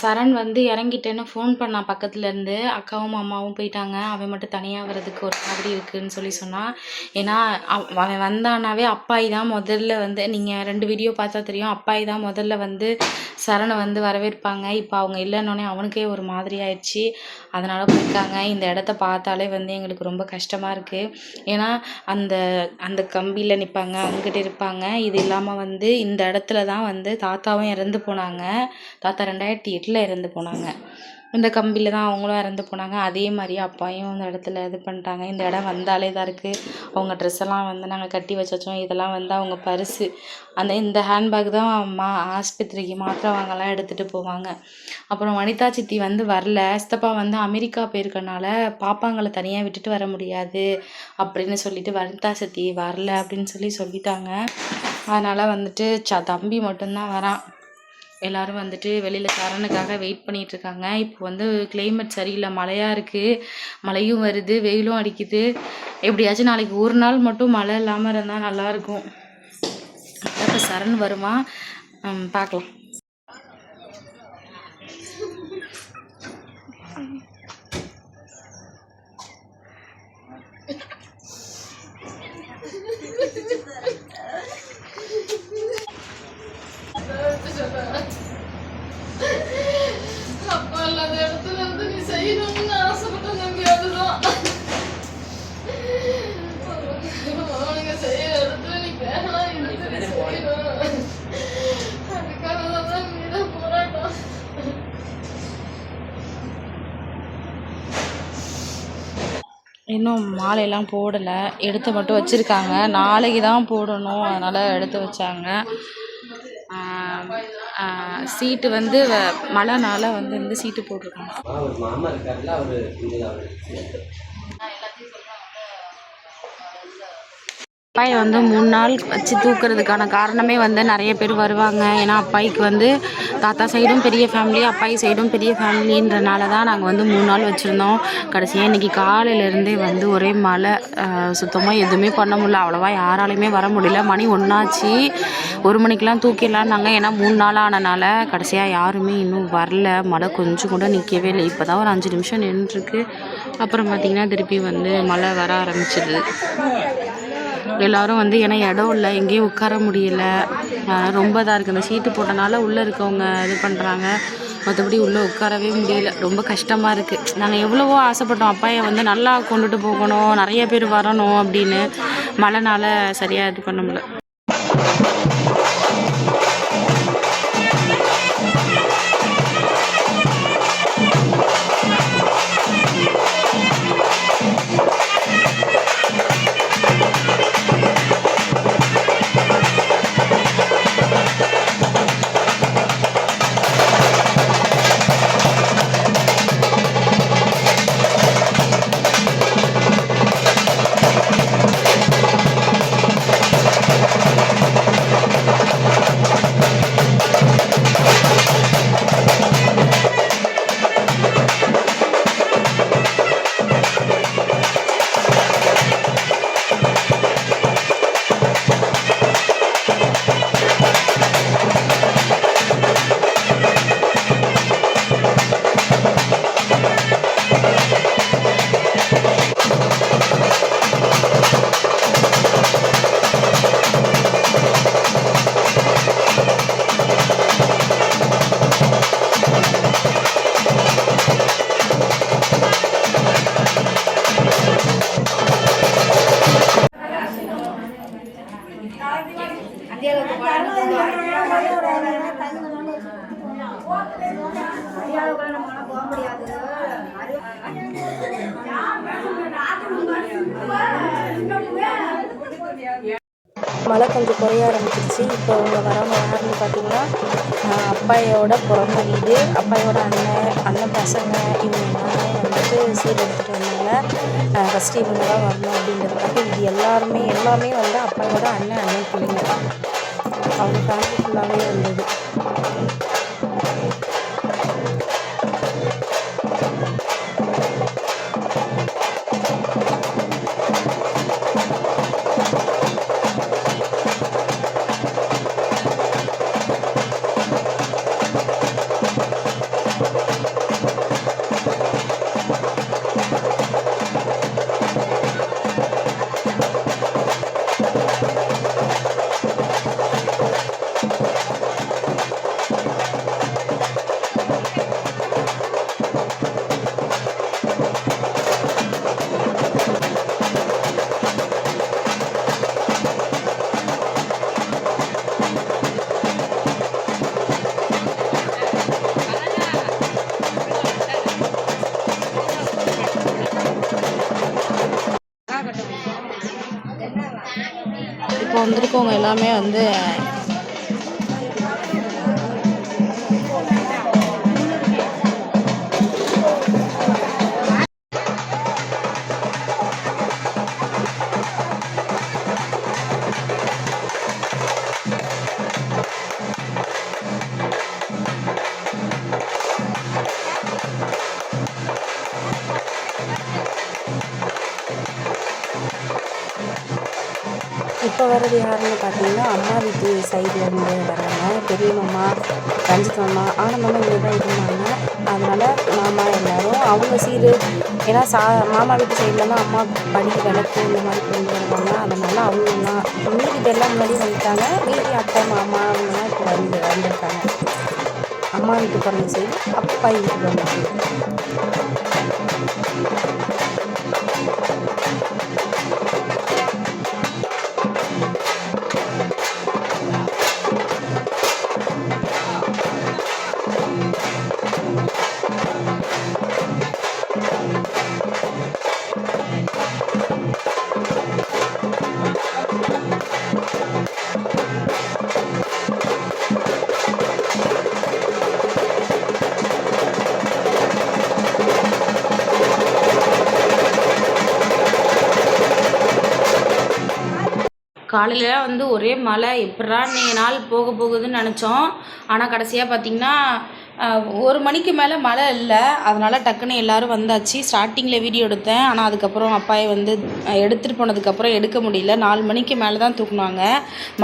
சரண் வந்து இறங்கிட்டேன்னு ஃபோன் பண்ணான் பக்கத்துலேருந்து அக்காவும் அம்மாவும் போயிட்டாங்க. அவன் மட்டும் தனியாக வர்றதுக்கு ஒரு மாதிரி இருக்குதுன்னு சொல்லி சொன்னான் ஏன்னா அவ அவன் வந்தானாவே அப்பாயி தான் முதல்ல வந்து நீங்கள் ரெண்டு வீடியோ பார்த்தா தெரியும் அப்பாயி தான் முதல்ல வந்து சரணை வந்து வரவேற்பாங்க. இப்போ அவங்க இல்லைன்னொன்னே அவனுக்கே ஒரு மாதிரி ஆயிடுச்சு. அதனால் போயிருக்காங்க. இந்த இடத்த பார்த்தாலே வந்து எங்களுக்கு ரொம்ப கஷ்டமாக இருக்குது ஏன்னா அந்த அந்த கம்பியில் நிற்பாங்க அவங்ககிட்ட இருப்பாங்க. இது இல்லாமல் வந்து இந்த இடத்துல தான் வந்து தாத்தாவும் இறந்து போனாங்க. தாத்தா ரெண்டாயிரத்தி எட்டில் இறந்து போனாங்க. இந்த கம்பியில் தான் அவங்களும் இறந்து போனாங்க. அதே மாதிரி அப்பாயும் அந்த இடத்துல இது பண்ணிட்டாங்க. இந்த இடம் வந்தாலே இதாக இருக்குது அவங்க ட்ரெஸ்ஸெல்லாம் வந்து நாங்கள் கட்டி வச்சோம். இதெல்லாம் வந்து அவங்க பரிசு. அந்த இந்த ஹேண்ட்பேக் தான் மா ஆஸ்பத்திரிக்கு மாத்திரை வாங்கலாம் எடுத்துகிட்டு போவாங்க. அப்புறம் வனிதா சித்தி வந்து வரல. சித்தப்பா வந்து அமெரிக்கா போயிருக்கனால பாப்பாங்களை தனியாக விட்டுட்டு வர முடியாது அப்படின்னு சொல்லிட்டு வனிதா சித்தி வரல அப்படின்னு சொல்லி சொல்லிட்டாங்க. அதனால் வந்துட்டு ச தம்பி மட்டும்தான் வரான். எல்லாரும் வந்துட்டு வெளியில் சரணுக்காக வெயிட் பண்ணிட்டு இருக்காங்க இப்போ வந்து கிளைமேட் சரியில்லை. மழையாக இருக்குது மழையும் வருது. வெயிலும் அடிக்குது. எப்படியாச்சும் நாளைக்கு ஒரு நாள் மட்டும் மழை இல்லாமல் இருந்தால் நல்லாயிருக்கும் இப்போ சரண் வருமா? பார்க்கலாம். இன்னும் மாலையெல்லாம் போடலை. எடுத்து மட்டும் வச்சுருக்காங்க. நாளைக்கு தான் போடணும். அதனால் எடுத்து வச்சாங்க. சீட்டு வந்து வ- மழைனால வந்து இந்த சீட்டு போட்டிருக்காங்க. அப்பாயை வந்து மூணு நாள் வச்சு தூக்குறதுக்கான காரணமே வந்து நிறைய பேர் வருவாங்க. ஏன்னா அப்பாய்க்கு வந்து தாத்தா சைடும் பெரிய ஃபேமிலி அப்பாய் சைடும் பெரிய ஃபேமிலின்றனால தான் நாங்கள் வந்து மூணு நாள் வச்சுருந்தோம். கடைசியாக இன்றைக்கி காலையிலேருந்தே வந்து ஒரே மழை. சுத்தமாக எதுவுமே பண்ண முடியல. அவ்வளோவா யாராலையுமே வர முடியல. மணி ஒன்றாச்சு ஒரு மணிக்கெலாம் தூக்கிடலான்னாங்க. ஏன்னா மூணு நாள் ஆனனால கடைசியாக யாருமே இன்னும் வரல. மழை கொஞ்சம் கூட நிற்கவே இல்லை. இப்போ தான் ஒரு அஞ்சு நிமிஷம் நின்றுருக்கு. அப்புறம் பார்த்திங்கன்னா திருப்பி வந்து மழை வர ஆரம்பிச்சிடுது எல்லாரும் வந்து ஏன்னா இடம் இல்லை. எங்கேயும் உட்கார முடியல. ரொம்ப இதாக இருக்குது இந்த சீட்டு போட்டனால உள்ளே இருக்கவங்க இது பண்ணுறாங்க மற்றபடி உள்ளே உட்காரவே முடியல. ரொம்ப கஷ்டமாக இருக்குது நாங்கள் எவ்வளவோ ஆசைப்பட்டோம். அப்பாயை வந்து நல்லா கொண்டுட்டு போகணும். நிறைய பேர் வரணும் அப்படின்னு. மழைனால சரியாக இது பண்ண முடியல. மழை கொஞ்சம் குறைய ஆரம்பிச்சிருச்சு. இப்போ இவங்க வரவங்க யாருன்னு பார்த்தீங்கன்னா அப்பாயோட பிறந்த வீடு அப்பாயோட அண்ணன் அண்ணன் பசங்க இவங்க எல்லாமே வந்துட்டு சீர் எடுத்துகிட்டு வந்தாங்க. ஃபஸ்ட்டு இவங்க தான் வரணும் அப்படிங்கிறதுக்காக இது எல்லாருமே எல்லாமே வந்து அப்பாயோட அண்ணன் அண்ணன் பிள்ளைங்க அவங்க ஃபேமிலி ஃபுல்லாகவே வந்தது வந்திருக்கவங்க எல்லாமே வந்து இப்போ வர்றது யாருன்னு பார்த்தீங்கன்னா அம்மா வீட்டு சைட்லேருந்து வர்றாங்க பெரிய மாமா ரஞ்சித் மாமா ஆனந்த் மாமா இங்கே தான் இருந்தாங்க. அதனால் மாமா எல்லோரும் அவங்க சீர் ஏன்னா சா மாமா வீட்டு சைட்லலாம் அம்மா படி விளக்கு இந்த மாதிரி கொண்டு வருவாங்க அதனால் அவங்கெல்லாம் மீதி பேர்லாம் முன்னாடி வந்துட்டாங்க. மீதி அத்தை மாமா அவங்கெல்லாம் இப்போ வந்து வந்திருக்காங்க. அம்மா வீட்டு பிறந்த சைடு அப்பா வீட்டுக்கு வந்த சைடு காலையில் வந்து ஒரே மழை. எப்படா இன்னைக்கு நாள் போக போகுதுன்னு நினச்சோம். ஆனால் கடைசியாக பார்த்தீங்கன்னா ஒரு மணிக்கு மேலே மழை இல்லை. அதனால் டக்குன்னு எல்லோரும் வந்தாச்சு. ஸ்டார்டிங்கில் வீடியோ எடுத்தேன். ஆனால் அதுக்கப்புறம் அப்பாயை வந்து எடுத்துகிட்டு போனதுக்கப்புறம் எடுக்க முடியல. நாலு மணிக்கு மேலே தான் தூக்குனாங்க.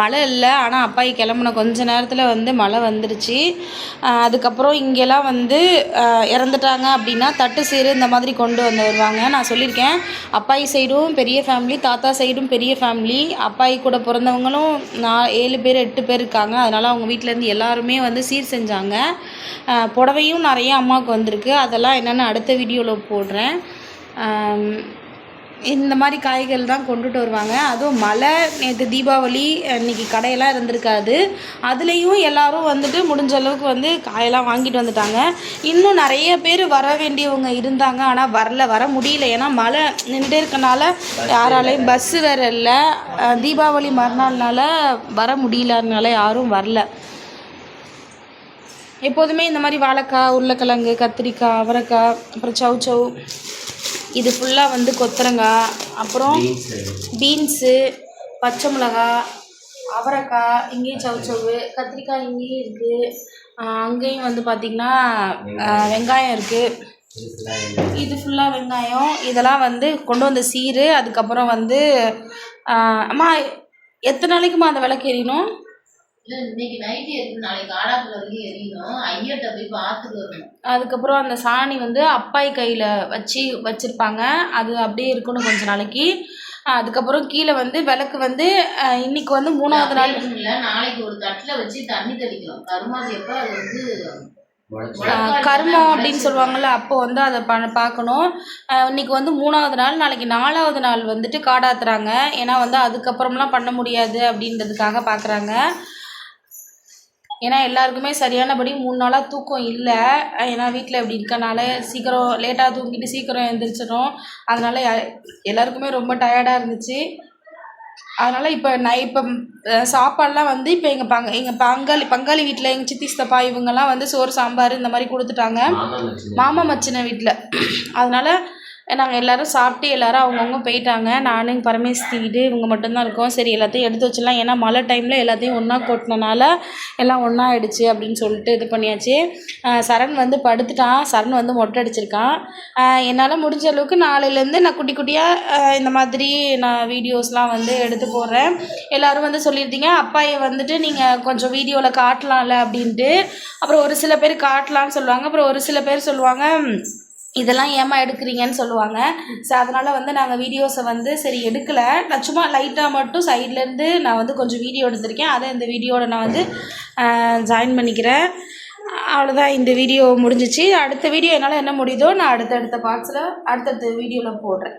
மழை இல்லை. ஆனால் அப்பாயி கிளம்புன கொஞ்ச நேரத்தில் வந்து மழை வந்துருச்சு. அதுக்கப்புறம் இங்கெல்லாம் வந்து இறந்துட்டாங்க அப்படின்னா தட்டு சீர் இந்த மாதிரி கொண்டு வந்து வருவாங்க. நான் சொல்லியிருக்கேன். அப்பாயி சைடும் பெரிய ஃபேமிலி தாத்தா சைடும் பெரிய ஃபேமிலி அப்பாயி கூட பிறந்தவங்களும் நான் ஏழு பேர் எட்டு பேர் இருக்காங்க. அதனால் அவங்க வீட்டிலேருந்து எல்லாருமே வந்து சீர் செஞ்சாங்க. புடவையும் நிறைய அம்மாவுக்கு வந்திருக்கு. அதெல்லாம் என்னென்னு அடுத்த வீடியோவில் போடுறேன். இந்த மாதிரி காய்கள் தான் கொண்டுட்டு வருவாங்க. அதுவும் மழை நேற்று தீபாவளி இன்றைக்கி கடையெல்லாம் இருந்திருக்காது. அதுலேயும் எல்லோரும் வந்துட்டு முடிஞ்ச அளவுக்கு வந்து காயெல்லாம் வாங்கிட்டு வந்துட்டாங்க. இன்னும் நிறைய பேர் வர வேண்டியவங்க இருந்தாங்க. ஆனால் வரல வர முடியல. ஏன்னா மழை நின்றுட்டே இருக்கனால யாராலையும் பஸ்ஸு வேறு இல்லை. தீபாவளி மறுநாள்னால வர முடியலனால யாரும் வரல. எப்போதுமே இந்த மாதிரி வாழைக்காய் உருளைக்கிழங்கு கத்திரிக்காய் அவரைக்காய் அப்புறம் சௌ சௌ இது ஃபுல்லாக வந்து கொத்தரங்காய் அப்புறம் பீன்ஸு பச்சை மிளகா அவரைக்காய் இங்கேயும் சவுச்சவு கத்திரிக்காய் இங்கேயும் இருக்குது அங்கேயும் வந்து பார்த்திங்கன்னா வெங்காயம் இருக்குது இது ஃபுல்லாக வெங்காயம். இதெல்லாம் வந்து கொண்டு வந்த சீரு அதுக்கப்புறம் வந்து அம்மா எத்தனை நாளைக்குமா அந்த விளக்கு எரியணும்? இன்னைக்கு நைட்டு எரியும் நாளைக்கு ஆடாக்குள்ள வரைக்கும் எரியணும். ஐயர்கிட்ட போய் பார்த்துட்டு வரணும் அதுக்கப்புறம் அந்த சாணி வந்து அப்பாய் கையில் வச்சு வச்சுருப்பாங்க. அது அப்படியே இருக்கணும் கொஞ்ச நாளைக்கு. அதுக்கப்புறம் கீழே வந்து விளக்கு வந்து இன்னைக்கு வந்து மூணாவது நாள். இல்ல நாளைக்கு ஒரு தட்டுல வச்சு தண்ணி தெளிக்கணும். கருமாதி எப்ப? அது வந்து கர்மம் அப்படின்னு சொல்லுவாங்கள்ல அப்போ வந்து அதை ப பார்க்கணும். இன்னைக்கு வந்து மூணாவது நாள். நாளைக்கு நாலாவது நாள் வந்துட்டு காடாத்துறாங்க. ஏன்னா வந்து அதுக்கப்புறம்லாம் பண்ண முடியாது அப்படின்றதுக்காக பார்க்குறாங்க ஏன்னா எல்லாருக்குமே சரியானபடி மூணு நாளாக தூக்கம் இல்லை. ஏன்னா வீட்டில் இப்படி இருக்கனால சீக்கிரம் லேட்டாக தூங்கிட்டு சீக்கிரம் எழுந்திரிச்சிடும் அதனால எல்லாருக்குமே ரொம்ப டயர்டாக இருந்துச்சு. அதனால் இப்போ நான் இப்போ சாப்பாடெலாம் வந்து இப்போ எங்கள் பங்க எங்கள் பங்காளி பங்காளி வீட்டில் எங்கள் சித்தி சித்தப்பா இவங்கெல்லாம் வந்து சோறு சாம்பார் இந்த மாதிரி கொடுத்துட்டாங்க. மாமா மச்சின வீட்டில் அதனால் நாங்கள் எல்லோரும் சாப்பிட்டு எல்லோரும் அவங்கவுங்க போயிட்டாங்க. நானும் பரமேஸ்வரி வீடு இவங்க மட்டும்தான் இருக்கோம். சரி எல்லாத்தையும் எடுத்து வச்சிடலாம். ஏன்னா மழை டைமில் எல்லாத்தையும் ஒன்றா கொட்டினனால எல்லாம் ஒன்றா ஆயிடுச்சு அப்படின்னு சொல்லிட்டு இது பண்ணியாச்சு. சரண் வந்து படுத்துட்டான். சரண் வந்து மொட்டை அடிச்சிருக்கான். என்னால் முடிஞ்ச அளவுக்கு நாளையிலேருந்து நான் குட்டி குட்டியாக இந்த மாதிரி நான் வீடியோஸ்லாம் வந்து எடுத்து போடுறேன். எல்லோரும் வந்து சொல்லியிருந்தீங்க அப்பாயை வந்துட்டு நீங்கள் கொஞ்சம் வீடியோவில் காட்டலாம்ல அப்படின்ட்டு. அப்புறம் ஒரு சில பேர் காட்டலான்னு சொல்லுவாங்க. அப்புறம் ஒரு சில பேர் சொல்லுவாங்க இதெல்லாம் ஏமா எடுக்கிறீங்கன்னு சொல்லுவாங்க. ஸோ அதனால் வந்து நாங்கள் வீடியோஸை வந்து சரி எடுக்கலை. நான் சும்மா லைட்டாக மட்டும் சைட்லேருந்து நான் வந்து கொஞ்சம் வீடியோ எடுத்திருக்கேன். அதை இந்த வீடியோவில் நான் வந்து ஜாயின் பண்ணிக்கிறேன். அவ்வளோதான் இந்த வீடியோ முடிஞ்சிச்சு. அடுத்த வீடியோ என்னால் என்ன முடியுதோ நான் அடுத்தடுத்த பார்ட்ஸில் அடுத்தடுத்த வீடியோவில் போடுறேன்.